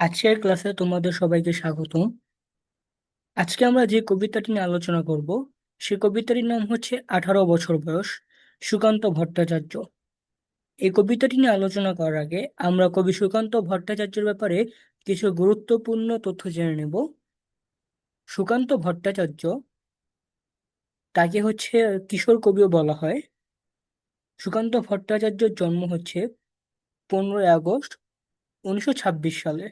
আজকের ক্লাসে তোমাদের সবাইকে স্বাগতম। আজকে আমরা যে কবিতাটি নিয়ে আলোচনা করব, সে কবিতাটির নাম হচ্ছে আঠারো বছর বয়স, সুকান্ত ভট্টাচার্য। এই কবিতাটি নিয়ে আলোচনা করার আগে আমরা কবি সুকান্ত ভট্টাচার্যের ব্যাপারে কিছু গুরুত্বপূর্ণ তথ্য জেনে নেব। সুকান্ত ভট্টাচার্য, তাকে হচ্ছে কিশোর কবিও বলা হয়। সুকান্ত ভট্টাচার্যের জন্ম হচ্ছে পনেরোই আগস্ট, উনিশশো ছাব্বিশ সালে।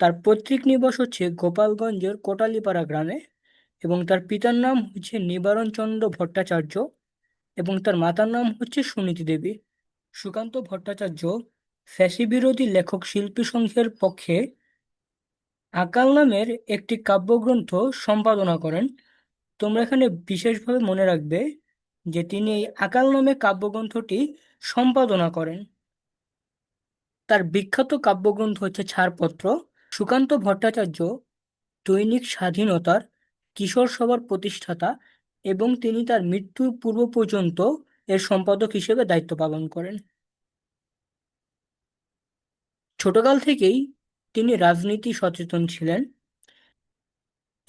তার পৈতৃক নিবাস হচ্ছে গোপালগঞ্জের কোটালীপাড়া গ্রামে এবং তার পিতার নাম হচ্ছে নিবারণ চন্দ্র ভট্টাচার্য এবং তার মাতার নাম হচ্ছে সুনীতি দেবী। সুকান্ত ভট্টাচার্য ফ্যাসি বিরোধী লেখক শিল্পী সংঘের পক্ষে আকাল নামের একটি কাব্যগ্রন্থ সম্পাদনা করেন। তোমরা এখানে বিশেষভাবে মনে রাখবে যে তিনি এই আকাল নামে কাব্যগ্রন্থটি সম্পাদনা করেন। তার বিখ্যাত কাব্যগ্রন্থ হচ্ছে ছাড়পত্র। সুকান্ত ভট্টাচার্য দৈনিক স্বাধীনতার কিশোর সভার প্রতিষ্ঠাতা এবং তিনি তার মৃত্যুর পূর্ব পর্যন্ত এর সম্পাদক হিসেবে দায়িত্ব পালন করেন। ছোটকাল থেকেই তিনি রাজনীতি সচেতন ছিলেন।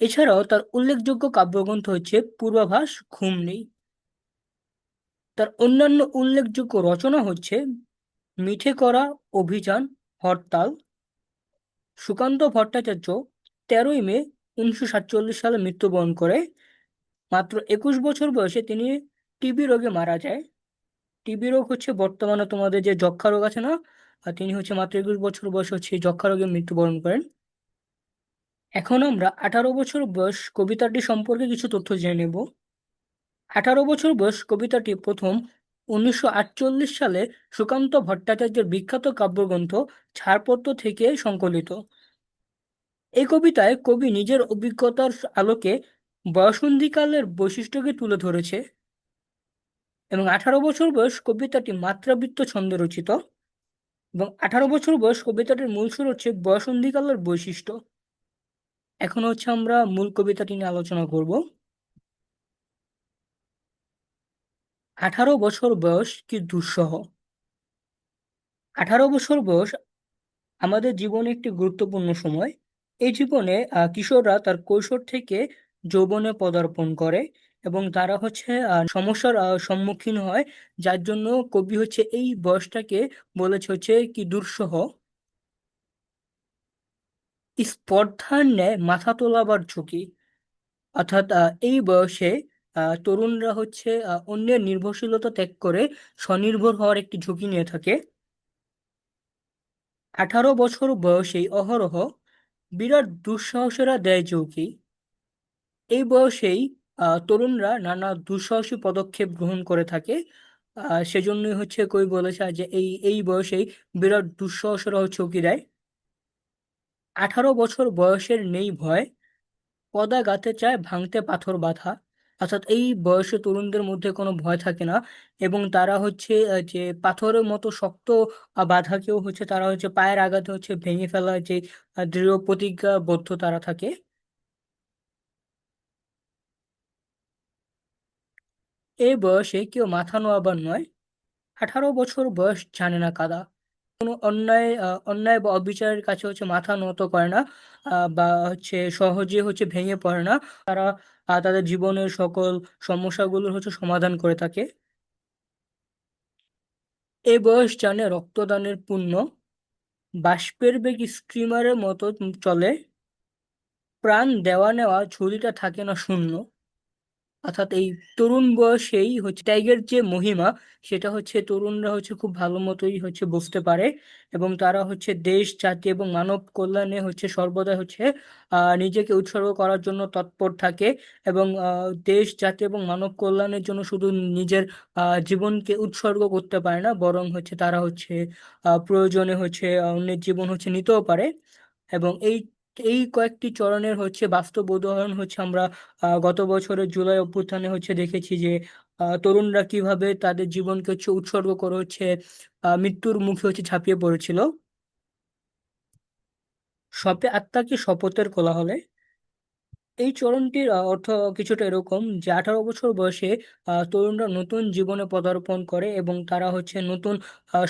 এছাড়াও তার উল্লেখযোগ্য কাব্যগ্রন্থ হচ্ছে পূর্বাভাস ঘুম নেই তার অন্যান্য উল্লেখযোগ্য রচনা হচ্ছে মিঠে করা অভিযান, হরতাল সুকান্ত ভট্টাচার্য তেরোই মে উনিশশো সাতচল্লিশ সালে মৃত্যুবরণ করে। মাত্র একুশ বছর বয়সে তিনি টিবি রোগে মারা যায়। টিবি রোগ হচ্ছে বর্তমানে তোমাদের যে যক্ষা রোগ আছে না আর তিনি হচ্ছে মাত্র একুশ বছর বয়সে হচ্ছে যক্ষা রোগে মৃত্যুবরণ করেন। এখন আমরা আঠারো বছর বয়স কবিতাটি সম্পর্কে কিছু তথ্য জেনে নেব। আঠারো বছর বয়স কবিতাটি প্রথম উনিশশো আটচল্লিশ সালে সুকান্ত ভট্টাচার্যের বিখ্যাত কাব্যগ্রন্থ ছাড়পত্র থেকে সংকলিত। এই কবিতায় কবি নিজের অভিজ্ঞতার আলোকে বয়সন্ধিকালের বৈশিষ্ট্যকে তুলে ধরেছে এবং আঠারো বছর বয়স কবিতাটি মাত্রাবৃত্ত ছন্দে রচিত এবং আঠারো বছর বয়স কবিতাটির মূল সুর হচ্ছে বয়সন্ধিকালের বৈশিষ্ট্য। এখন হচ্ছে আমরা মূল কবিতাটি নিয়ে আলোচনা করব। আঠারো বছর বয়স কি দুঃসহ? আঠারো বছর বয়স আমাদের জীবনে একটি গুরুত্বপূর্ণ সময়। এই জীবনে কিশোররা তার কৈশোর থেকে যৌবনে পদার্পণ করে এবং তারা হচ্ছে সমস্যার সম্মুখীন হয়, যার জন্য কবি হচ্ছে এই বয়সটাকে বলেছে হচ্ছে কি দুঃসহ। স্পর্ধার ন্যায় মাথা তোলাবার ঝুঁকি। অর্থাৎ এই বয়সে তরুণরা হচ্ছে অন্যের নির্ভরশীলতা ত্যাগ করে স্বনির্ভর হওয়ার একটি ঝুঁকি নিয়ে থাকে। আঠারো বছর বয়সেই অহরহ বিরাট দুঃসাহসেরা দেয় চৌকি এই বয়সেই তরুণরা নানা দুঃসাহসী পদক্ষেপ গ্রহণ করে থাকে। সেজন্যই হচ্ছে কই বলেছে যে এই এই বয়সেই বিরাট দুঃসাহসেরা চৌকি দেয়। আঠারো বছর বয়সের নেই ভয়, পদা গাতে চায় ভাঙতে পাথর বাঁধা। অর্থাৎ এই বয়সে তরুণদের মধ্যে কোনো ভয় থাকে না এবং তারা হচ্ছে যে পাথরের মতো শক্ত বাধাকেও হচ্ছে তারা হচ্ছে পায়ের আঘাতে হচ্ছে ভেঙে ফেলার যে দৃঢ় প্রতিজ্ঞাবদ্ধ তারা থাকে। এই বয়সে কেউ মাথা নোয়াবার নয়, আঠারো বছর বয়স জানে না কাদা কোনো অন্যায় অন্যায় বা অবিচারের কাছে হচ্ছে মাথা নত করে না বা হচ্ছে সহজে হচ্ছে ভেঙে পড়ে না। তারা তাদের জীবনের সকল সমস্যাগুলোর হচ্ছে সমাধান করে থাকে। এই বয়স জানে রক্তদানের পুণ্য। বাষ্পের বেগ স্টিমারের মতো চলে। প্রাণ দেওয়া নেওয়া ঝুলিটা থাকে না শূন্য। অর্থাৎ এই তরুণ বয়সেই হচ্ছে ত্যাগের যে মহিমা, সেটা হচ্ছে তরুণরা হচ্ছে খুব ভালো মতোই হচ্ছে বুঝতে পারে এবং তারা হচ্ছে দেশ, জাতি এবং মানব কল্যাণে হচ্ছে সর্বদা হচ্ছে নিজেকে উৎসর্গ করার জন্য তৎপর থাকে এবং দেশ, জাতি এবং মানব কল্যাণের জন্য শুধু নিজের জীবনকে উৎসর্গ করতে পারে না, বরং হচ্ছে তারা হচ্ছে প্রয়োজনে হচ্ছে অন্যের জীবন হচ্ছে নিতেও পারে এবং এই এই কয়েকটি চরণের হচ্ছে বাস্তব উদাহরণ হচ্ছে আমরা গত বছরের জুলাই অভ্যুত্থানে হচ্ছে দেখেছি যে তরুণরা কীভাবে তাদের জীবনকে হচ্ছে উৎসর্গ করে হচ্ছে মৃত্যুর মুখে হচ্ছে ঝাঁপিয়ে পড়েছিল। শপে আত্মাকে শপথের কোলাহলে এই চরণটির অর্থ কিছুটা এরকম যে আঠারো বছর বয়সে তরুণরা নতুন জীবনে পদার্পণ করে এবং তারা হচ্ছে নতুন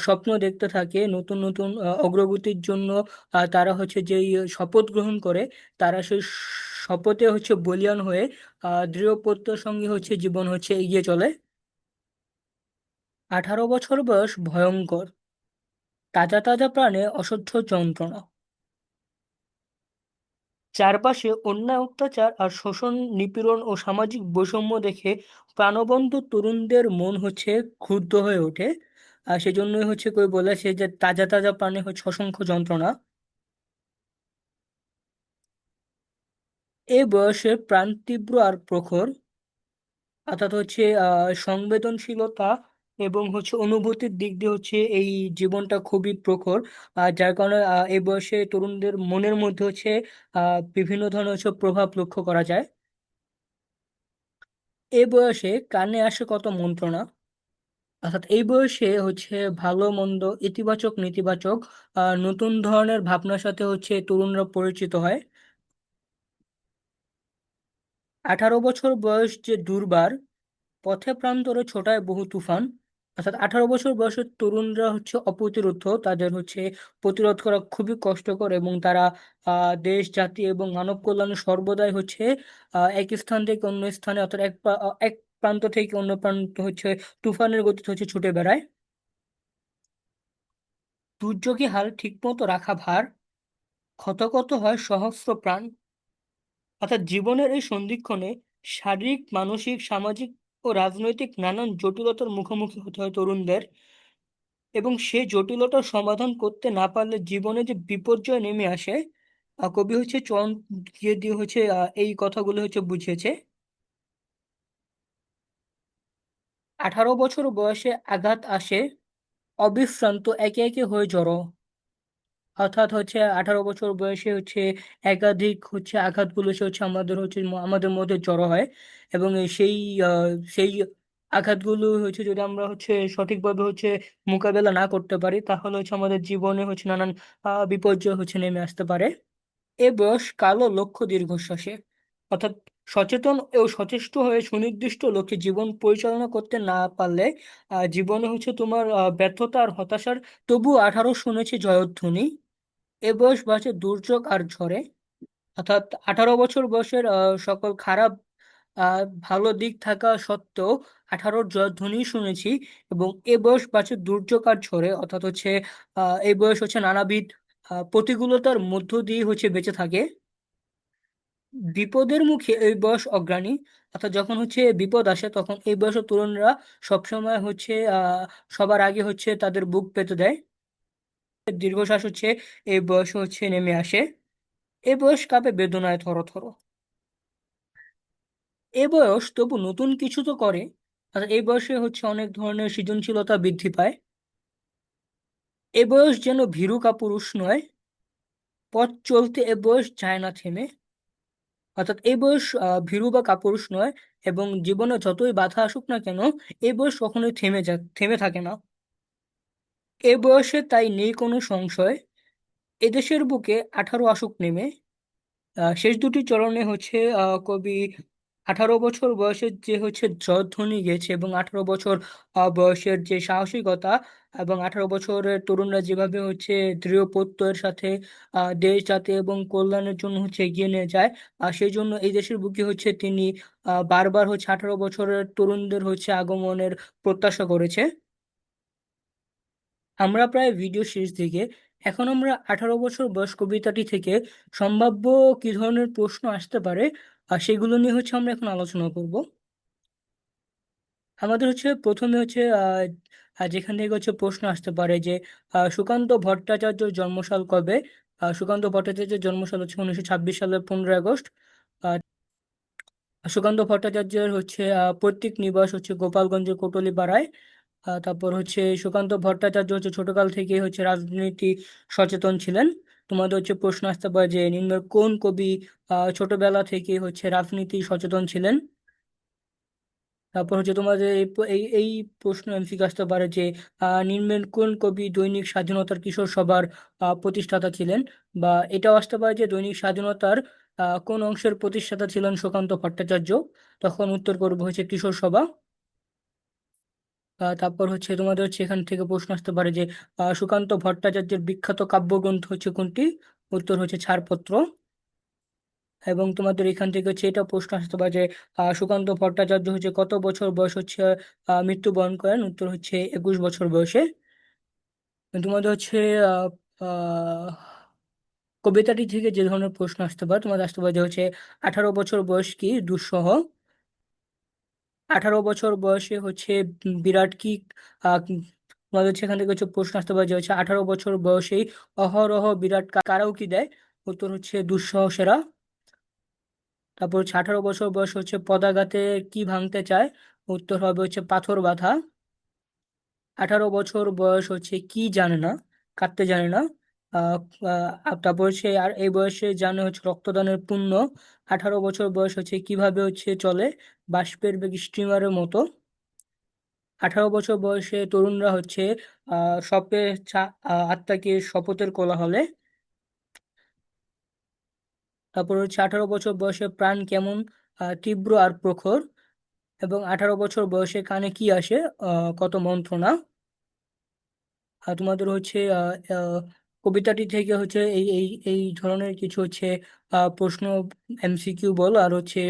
স্বপ্ন দেখতে থাকে নতুন নতুন অগ্রগতির জন্য তারা হচ্ছে যেই শপথ গ্রহণ করে তারা সেই শপথে হচ্ছে বলিয়ান হয়ে আহ, দৃঢ় প্রত্যয়ের সঙ্গে হচ্ছে জীবন হচ্ছে এগিয়ে চলে। আঠারো বছর বয়স ভয়ঙ্কর। তাজা তাজা প্রাণে অসহ্য যন্ত্রণা। চারপাশে অন্যায় অত্যাচার আর শোষণ, নিপীড়ন ও সামাজিক বৈষম্য দেখে প্রাণবন্ত তরুণদের মন হচ্ছে ক্ষুব্ধ হয়ে ওঠে। আর সেজন্যই হচ্ছে কই বলেছে যে, তাজা তাজা প্রাণে হচ্ছে অসংখ্য যন্ত্রণা। এই বয়সে প্রাণ তীব্র আর প্রখর। অর্থাৎ হচ্ছে, আহ, সংবেদনশীলতা এবং হচ্ছে অনুভূতির দিক দিয়ে হচ্ছে এই জীবনটা খুবই প্রখর। যার কারণে এই বয়সে তরুণদের মনের মধ্যে হচ্ছে বিভিন্ন ধরনের হচ্ছে প্রভাব লক্ষ্য করা যায়। এই বয়সে কানে আসে কত মন্ত্রণা? অর্থাৎ এই বয়সে হচ্ছে ভালো, মন্দ, ইতিবাচক, নেতিবাচক নতুন ধরনের ভাবনার সাথে হচ্ছে তরুণরা পরিচিত হয়। আঠারো বছর বয়স যে দুর্বার, পথে প্রান্তরে ছোটায় বহু তুফান। অর্থাৎ আঠারো বছর বয়সের তরুণরা হচ্ছে অপ্রতিরোধ্য তাদের হচ্ছে প্রতিরোধ করা খুবই কষ্টকর এবং তারা দেশ, জাতি এবং মানব কল্যাণে সর্বদাই হচ্ছে এক স্থান থেকে অন্য স্থানে অর্থাৎ এক এক প্রান্ত থেকে অন্য প্রান্ত হচ্ছে তুফানের গতিতে হচ্ছে ছুটে বেড়ায়। দুর্যোগী হাল ঠিকমতো রাখা ভার ক্ষত ক্ষত হয় সহস্র প্রাণ। অর্থাৎ জীবনের এই সন্ধিক্ষণে শারীরিক, মানসিক, সামাজিক ও রাজনৈতিক নানান জটিলতার মুখোমুখি হতে হয় তরুণদের এবং সে জটিলতার সমাধান করতে না পারলে জীবনে যে বিপর্যয় নেমে আসে কবি হচ্ছে চরণ দিয়ে দিয়ে হচ্ছে এই কথাগুলো হচ্ছে বুঝিয়েছে। আঠারো বছর বয়সে আঘাত আসে, অবিশ্রান্ত, একে একে হয়ে জড়ো। অর্থাৎ হচ্ছে আঠারো বছর বয়সে হচ্ছে একাধিক হচ্ছে আঘাতগুলো সে হচ্ছে আমাদের হচ্ছে আমাদের মধ্যে জড়ো হয় এবং সেই সেই আঘাতগুলো হচ্ছে যদি আমরা হচ্ছে সঠিকভাবে হচ্ছে মোকাবেলা না করতে পারি, তাহলে হচ্ছে আমাদের জীবনে হচ্ছে নানান বিপর্যয় হচ্ছে নেমে আসতে পারে। এ বয়স কালো লক্ষ্য দীর্ঘশ্বাসে। অর্থাৎ সচেতন ও সচেষ্ট হয়ে সুনির্দিষ্ট লক্ষ্যে জীবন পরিচালনা করতে না পারলে জীবনে হচ্ছে তোমার ব্যর্থতা আর হতাশার তবু আঠারো শুনেছি জয়ধ্বনি। এ বয়স বাঁচে দুর্যোগ আর ঝড়ে। অর্থাৎ আঠারো বছর বয়সের সকল খারাপ ভালো দিক থাকা সত্ত্বেও আঠারোর জয়ধ্বনি শুনেছি এবং এ বয়স বাঁচে দুর্যোগ আর ঝড়ে। অর্থাৎ হচ্ছে এই বয়স হচ্ছে নানাবিধ প্রতিকূলতার মধ্য দিয়ে হচ্ছে বেঁচে থাকে। বিপদের মুখে এই বয়স অগ্রণী। অর্থাৎ যখন হচ্ছে বিপদ আসে, তখন এই বয়সের তরুণরা সবসময় হচ্ছে সবার আগে হচ্ছে তাদের বুক পেতে দেয়। দীর্ঘশ্বাস হচ্ছে, এই বয়সে হচ্ছে নেমে আসে। এ বয়স কাঁপে বেদনায় থরথর এ বয়স তবু নতুন কিছু তো করে এই বয়সে হচ্ছে অনেক ধরনের সৃজনশীলতা বৃদ্ধি পায়। এ বয়স যেন ভীরু কাপুরুষ নয়, পথ চলতে এ বয়স যায় না থেমে। অর্থাৎ এই বয়স ভীরু বা কাপুরুষ নয়, এবং জীবনে যতই বাধা আসুক না কেন এই বয়স কখনোই থেমে যা, থেমে থাকে না। এ বয়সে তাই নেই কোনো সংশয়। এদেশের বুকে আঠারো আসুক নেমে। শেষ দুটি চরণে হচ্ছে কবি আঠারো বছর বয়সের যে হচ্ছে জয়ধ্বনি গেছে এবং আঠারো বছর বয়সের যে সাহসিকতা এবং আঠারো বছরের তরুণরা যেভাবে হচ্ছে দৃঢ় প্রত্যয়ের সাথে দেশ, জাতি এবং কল্যাণের জন্য হচ্ছে এগিয়ে নিয়ে যায় আর সেই জন্য এই দেশের বুকে হচ্ছে তিনি বারবার হচ্ছে আঠারো বছরের তরুণদের হচ্ছে আগমনের প্রত্যাশা করেছে। আমরা প্রায় ভিডিও শেষ দিকে এখন আমরা আঠারো বছর বয়স কবিতাটি থেকে সম্ভাব্য কি ধরনের প্রশ্ন আসতে পারে, আর সেগুলো নিয়ে হচ্ছে আমরা এখন আলোচনা করব। আমাদের হচ্ছে প্রথমে হচ্ছে যেখান থেকে হচ্ছে প্রশ্ন আসতে পারে যে সুকান্ত ভট্টাচার্যর জন্মসাল কবে? সুকান্ত ভট্টাচার্যের জন্মসাল হচ্ছে উনিশশো ছাব্বিশ সালের পনেরোই আগস্ট। সুকান্ত ভট্টাচার্যের হচ্ছে পৈতৃক নিবাস হচ্ছে গোপালগঞ্জের কোটলীপাড়ায়। তারপর হচ্ছে সুকান্ত ভট্টাচার্য হচ্ছে ছোটকাল থেকে হচ্ছে রাজনীতি সচেতন ছিলেন। তোমাদের হচ্ছে প্রশ্ন আসতে পারে যে নিম্নের কোন কবি ছোটবেলা থেকে হচ্ছে রাজনীতি সচেতন ছিলেন? তারপর হচ্ছে তোমাদের এই এই প্রশ্ন এমসিকিউ আসতে পারে যে আহ, নিম্নের কোন কবি দৈনিক স্বাধীনতার কিশোর সভার প্রতিষ্ঠাতা ছিলেন? বা এটাও আসতে পারে যে দৈনিক স্বাধীনতার কোন অংশের প্রতিষ্ঠাতা ছিলেন সুকান্ত ভট্টাচার্য? তখন উত্তর করব হচ্ছে কিশোর সভা। তারপর হচ্ছে তোমাদের হচ্ছে এখান থেকে প্রশ্ন আসতে পারে যে সুকান্ত ভট্টাচার্যের বিখ্যাত কাব্যগ্রন্থ হচ্ছে কোনটি? উত্তর হচ্ছে ছাড়পত্র। এবং তোমাদের এখান থেকে হচ্ছে এটা প্রশ্ন আসতে পারে যে সুকান্ত ভট্টাচার্য হচ্ছে কত বছর বয়স হচ্ছে মৃত্যুবরণ করেন? উত্তর হচ্ছে একুশ বছর বয়সে। তোমাদের হচ্ছে কবিতাটি থেকে যে ধরনের প্রশ্ন আসতে পারে, তোমাদের আসতে পারে যে হচ্ছে আঠারো বছর বয়স কি? দুঃসহ। আঠারো বছর বয়সে হচ্ছে বিরাট কি তোমাদের হচ্ছে এখান থেকে হচ্ছে প্রশ্ন আসতে পারে হচ্ছে আঠারো বছর বয়সেই অহরহ বিরাট কা- কারাউকি দেয়। উত্তর হচ্ছে দুঃসাহসেরা তারপর হচ্ছে আঠারো বছর বয়স হচ্ছে পদাঘাতে কি ভাঙতে চায়? উত্তর হবে হচ্ছে পাথর বাঁধা। আঠারো বছর বয়স হচ্ছে কি জানে না কাটতে জানে না। তারপর হচ্ছে আর এই বয়সে জানে হচ্ছে রক্তদানের পুণ্য। আঠারো বছর বয়স হচ্ছে কীভাবে হচ্ছে চলে বাষ্পের বেগ স্টিমারের মতো। আঠারো বছর বয়সে তরুণরা হচ্ছে আহ সপে আত্মাকে শপথের কোলাহলে। তারপর হচ্ছে আঠারো বছর বয়সে প্রাণ কেমন তীব্র আর প্রখর। এবং আঠারো বছর বয়সে কানে কি আসে? কত মন্ত্রণা। তোমাদের হচ্ছে কবিতাটি থেকে হচ্ছে এই এই এই ধরনের কিছু হচ্ছে প্রশ্ন এমসিকিউ বলো আর হচ্ছে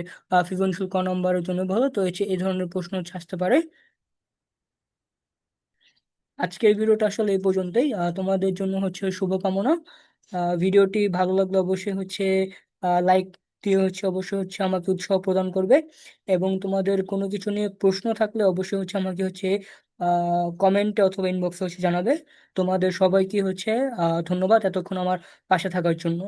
ফিগন ক নম্বরের জন্য বলো। তো হচ্ছে এই ধরনের প্রশ্ন হচ্ছে আসতে পারে। আজকের ভিডিওটা আসলে এই পর্যন্তই। তোমাদের জন্য হচ্ছে শুভকামনা। ভিডিওটি ভালো লাগলে অবশ্যই হচ্ছে লাইক দিয়ে হচ্ছে অবশ্যই হচ্ছে আমাকে উৎসাহ প্রদান করবে এবং তোমাদের কোনো কিছু নিয়ে প্রশ্ন থাকলে অবশ্যই হচ্ছে আমাকে হচ্ছে কমেন্টে অথবা ইনবক্সে হচ্ছে জানাবে। তোমাদের সবাইকে হচ্ছে ধন্যবাদ এতক্ষণ আমার পাশে থাকার জন্য।